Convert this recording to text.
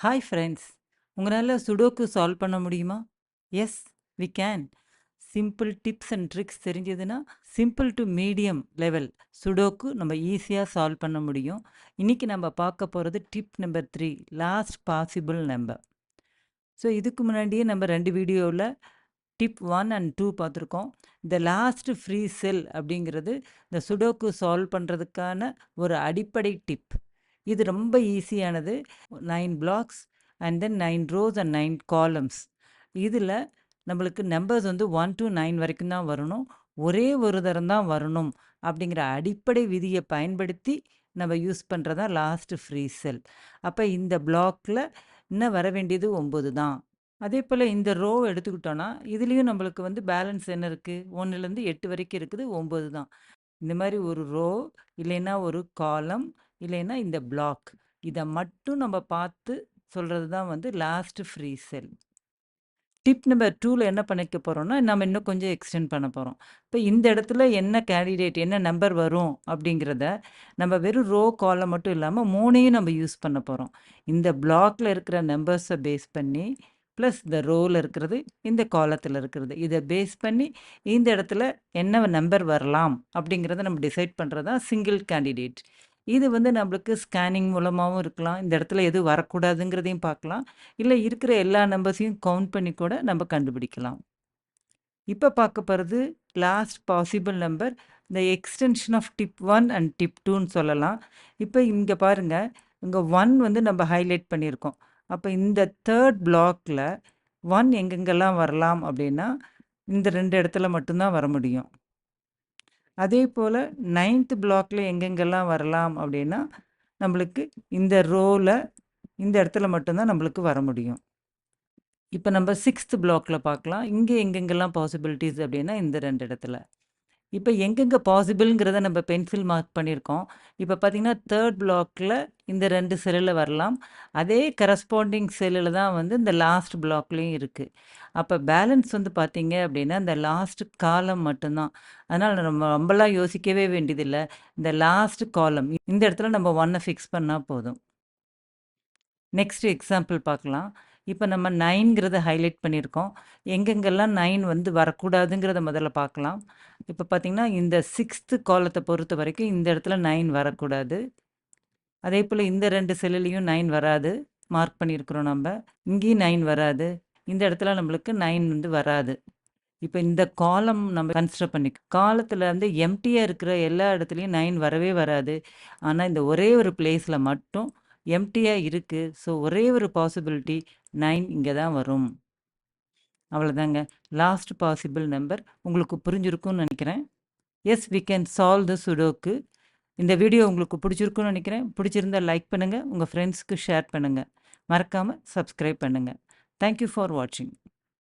Hi friends உங்களால் sudoku solve பண்ண முடியுமா? Yes we can simple tips and tricks தெரிஞ்சதுன்னா simple to medium level sudoku நம்ம ஈஸியாக சால்வ் பண்ண முடியும். இன்றைக்கி நம்ம பார்க்க போகிறது tip number three last possible number so இதுக்கு முன்னாடியே நம்ம ரெண்டு வீடியோவில் டிப் ஒன் அண்ட் டூ பார்த்துருக்கோம். இந்த லாஸ்ட் ஃப்ரீ செல் அப்படிங்கிறது இந்த சுடோக்கு சால்வ் பண்ணுறதுக்கான ஒரு அடிப்படை டிப் இது ரொம்ப ஈஸியானது. Nine blocks and then nine rows and nine columns. இதில் நம்மளுக்கு நம்பர்ஸ் வந்து ஒன் டு நைன் வரைக்கும் தான் வரணும். ஒரே ஒரு தரம் தான் வரணும் அப்படிங்கிற அடிப்படை விதியை பயன்படுத்தி நம்ம யூஸ் பண்ணுறது தான் லாஸ்ட் ஃப்ரீ செல். அப்போ இந்த பிளாக்கில் இன்னும் வர வேண்டியது? ஒம்பது தான். அதே போல் இந்த ரோ எடுத்துக்கிட்டோன்னா இதுலேயும் நம்மளுக்கு வந்து பேலன்ஸ் என்ன இருக்குது ஒன்றுலேருந்து எட்டு வரைக்கும் இருக்குது ஒம்பது தான். இந்த மாதிரி ஒரு ரோ இல்லைன்னா ஒரு காலம் இல்லைன்னா இந்த பிளாக் இதை மட்டும் நம்ம பார்த்து சொல்கிறது தான் வந்து last free cell tip number டூவில் என்ன பண்ணிக்க போகிறோம்னா நம்ம இன்னும் கொஞ்சம் எக்ஸ்டெண்ட் பண்ண போகிறோம் இப்போ இந்த இடத்துல என்ன கேண்டிடேட் என்ன நம்பர் வரும் அப்படிங்கிறத நம்ம வெறும் ரோ காலம் மட்டும் இல்லாமல் மூணையும் நம்ம யூஸ் பண்ண போகிறோம் இந்த பிளாக்ல இருக்கிற நம்பர்ஸை பேஸ் பண்ணி ப்ளஸ் இந்த ரோவில் இருக்கிறது இந்த காலத்தில் இருக்கிறது. இதை பேஸ் பண்ணி இந்த இடத்துல என்ன நம்பர் வரலாம் அப்படிங்கிறத நம்ம டிசைட் பண்ணுறது தான் சிங்கிள் கேண்டிடேட் இது வந்து நம்மளுக்கு ஸ்கேனிங் மூலமாகவும் இருக்கலாம். இந்த இடத்துல எது வரக்கூடாதுங்கிறதையும் பார்க்கலாம். இல்லை இருக்கிற எல்லா நம்பர்ஸையும் கவுண்ட் பண்ணி கூட நம்ம கண்டுபிடிக்கலாம். இப்போ பார்க்க போகிறது லாஸ்ட் பாசிபிள் நம்பர் இந்த extension of tip one and tip டூன்னு சொல்லலாம். இப்போ இங்கே பாருங்கள் இங்கே ஒன் வந்து நம்ம ஹைலைட் பண்ணியிருக்கோம். அப்போ இந்த தேர்ட் பிளாக்கில் ஒன் எங்கெங்கெல்லாம் வரலாம் அப்படின்னா இந்த ரெண்டு இடத்துல மட்டும்தான் வர முடியும். அதே போல் நைன்த்து பிளாக்ல எங்கெங்கெல்லாம் வரலாம் அப்படின்னா நம்மளுக்கு இந்த ரோவில் இந்த இடத்துல மட்டும்தான் நம்மளுக்கு வர முடியும். இப்போ நம்ம சிக்ஸ்த்து பிளாக்ல பார்க்கலாம். இங்கே எங்கெங்கெல்லாம் பாசிபிலிட்டிஸ் அப்படின்னா இந்த ரெண்டு இடத்துல. இப்போ எங்கெங்கே பாசிபிள்ங்கிறத நம்ம பென்சில் மார்க் பண்ணியிருக்கோம் இப்போ பார்த்திங்கன்னா தேர்ட் பிளாக்கில் இந்த ரெண்டு செல்லில் வரலாம். அதே கரஸ்பாண்டிங் செல்லில் தான் வந்து இந்த லாஸ்ட் பிளாக்லேயும் இருக்குது அப்போ பேலன்ஸ் வந்து பார்த்திங்க அப்படின்னா இந்த லாஸ்ட் காலம் மட்டும்தான். அதனால் நம்ம ரொம்பலாம் யோசிக்கவே வேண்டியதில்லை. இந்த லாஸ்ட் காலம் இந்த இடத்துல நம்ம ஒன்னை ஃபிக்ஸ் பண்ணால் போதும். நெக்ஸ்ட் எக்ஸாம்பிள் பார்க்கலாம் இப்போ நம்ம நைன்கிறத ஹைலைட் பண்ணியிருக்கோம். எங்கெங்கெல்லாம் நைன் வந்து வரக்கூடாதுங்கிறத முதல்ல பார்க்கலாம். இப்போ பார்த்திங்கன்னா இந்த சிக்ஸ்த்து காலத்தை பொறுத்த வரைக்கும் இந்த இடத்துல நைன் வரக்கூடாது. அதே போல் இந்த ரெண்டு செல்லுலேயும் நைன் வராது. மார்க் பண்ணியிருக்கிறோம் நம்ம. இங்கேயும் நைன் வராது. இந்த இடத்துல நம்மளுக்கு நைன் வந்து வராது. இப்போ இந்த காலம் நம்ம கன்சிடர் பண்ணி காலத்தில் வந்து எம்டியாக இருக்கிற எல்லா இடத்துலையும் நைன் வரவே வராது. ஆனால் இந்த ஒரே ஒரு பிளேஸில் மட்டும் எம்டியாக இருக்குது ஸோ ஒரே ஒரு பாசிபிலிட்டி நைன் இங்கே தான் வரும். அவ்வளோதாங்க. லாஸ்ட் பாசிபிள் நம்பர் உங்களுக்கு புரிஞ்சிருக்கும்னு நினைக்கிறேன். Yes we can solve the sudoku இந்த வீடியோ உங்களுக்கு பிடிச்சிருக்குன்னு நினைக்கிறேன். பிடிச்சிருந்தா லைக் பண்ணுங்கள் உங்கள் ஃப்ரெண்ட்ஸ்க்கு ஷேர் பண்ணுங்கள் மறக்காமல் சப்ஸ்கிரைப் பண்ணுங்கள் தேங்க்யூ ஃபார் வாட்சிங்